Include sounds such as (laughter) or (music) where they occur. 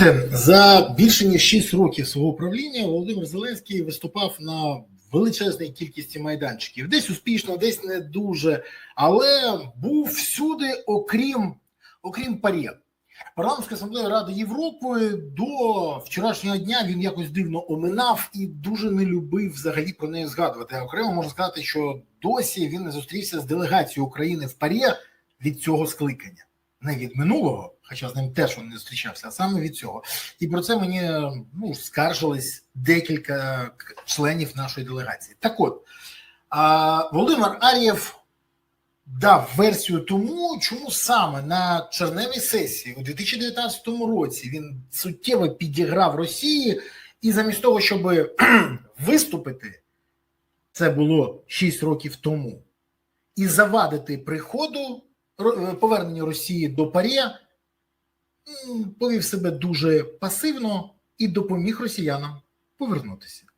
Знаєте, за більше ніж 6 років свого правління Володимир Зеленський виступав на величезній кількості майданчиків. Десь успішно, десь не дуже, але був всюди, окрім окрім ПАРЄ. Парламентська асамблея Ради Європи до вчорашнього дня він якось дивно оминав і дуже не любив взагалі про неї згадувати. Окремо можу сказати, що досі він не зустрівся з делегацією України в ПАРЄ від цього скликання, не від минулого, хоча з ним теж він не зустрічався, а саме від цього. І про це мені ну скаржились декілька членів нашої делегації. Так от Володимир Ар'єв дав версію тому, чому саме на черневій сесії у 2019 році він суттєво підіграв Росії, і замість того, щоб (clears throat) виступити, це було 6 років тому, і завадити приходу повернення Росії до Парія, повів себе дуже пасивно і допоміг росіянам повернутися.